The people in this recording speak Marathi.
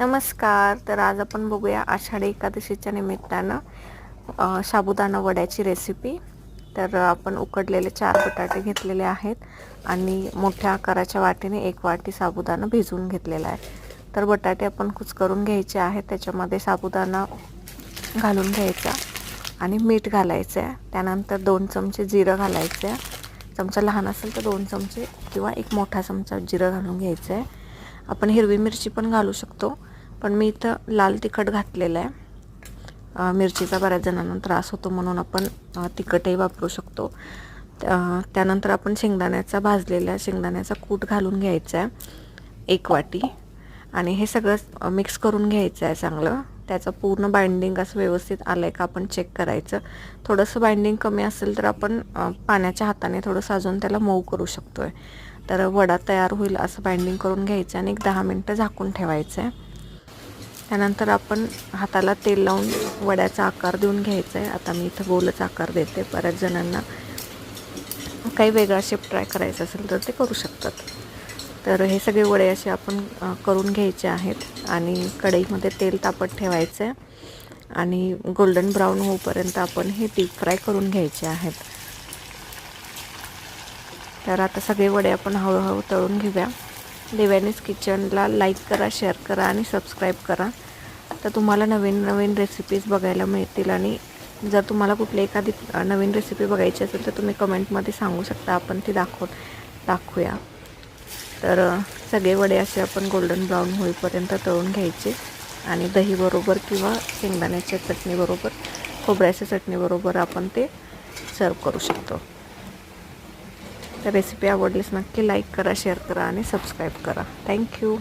नमस्कार तर आज आपण बघूया आषाढी एकादशीच्या निमित्तानं साबुदाणा वड्याची रेसिपी तर आपण उकडलेले चार बटाटे घेतलेले आहेत आणि मोठ्या आकाराच्या वाटीने एक वाटी साबुदाणा भिजवून घेतलेला आहे. तर बटाटे आपण कुचकरून घ्यायचे आहेत त्याच्यामध्ये साबुदाणा घालून घ्यायचा आणि मीठ घालायचं आहे. त्यानंतर दोन चमचे जिरं घालायचं आहे. चमचा लहान असेल तर दोन चमचे किंवा एक मोठा चमचा जिरं घालून घ्यायचं आहे. आपण हिरवी मिरची पण घालू शकतो. पण मी इथं लाल तिखट घातलेलं आहे. मिरचीचा बऱ्याच जणांना त्रास होतो म्हणून आपण तिखटही वापरू शकतो. त्यानंतर आपण शेंगदाण्याचा भाजलेल्या शेंगदाण्याचा कूट घालून घ्यायचा आहे एक वाटी. आणि हे सगळं मिक्स करून घ्यायचं आहे चांगलं. त्याचं पूर्ण बाइंडिंग असं व्यवस्थित आलं आहे का आपण चेक करायचं. थोडंसं बाइंडिंग कमी असेल तर आपण पाण्याच्या हाताने थोडंसं अजून त्याला मऊ करू शकतो आहे तर वडा तयार होईल असं बाइंडिंग करून घ्यायचं आणि एक दहा मिनटं झाकून ठेवायचं आहे. त्यानंतर आपण हाताला तेल लावून वड्याचा आकार देऊन घ्यायचा आहे. आता मी इथं गोलच आकार देते बऱ्याच जणांना. काही वेगळा शेप ट्राय करायचा असेल तर ते करू शकतात. तर हे सगळे वडे असे आपण करून घ्यायचे आहेत आणि कढईमध्ये तेल तापत ठेवायचं आहे. आणि गोल्डन ब्राऊन होईपर्यंत आपण हे डीप फ्राय करून घ्यायचे आहेत. तर आता सगळे वडे आपण हळूहळू तळून घेऊया. देव्यानीज किचनला लाईक करा शेअर करा आणि सबस्क्राईब करा. तर तुम्हाला नवीन नवीन रेसिपीज बघायला मिळतील आणि जर तुम्हाला कुठली एखादी नवीन रेसिपी बघायची असेल तर तुम्ही कमेंटमध्ये सांगू शकता. आपण ती दाखव दाखवूया. तर सगळे वडे असे आपण गोल्डन ब्राऊन होईपर्यंत तळून घ्यायचे. आणि दहीबरोबर किंवा शेंगदाण्याच्या चटणीबरोबर खोबऱ्याच्या चटणीबरोबर आपण ते सर्व करू शकतो. तर रेसिपी आवडलीच नक्की लाईक करा शेअर करा आणि सबस्क्राईब करा. थँक्यू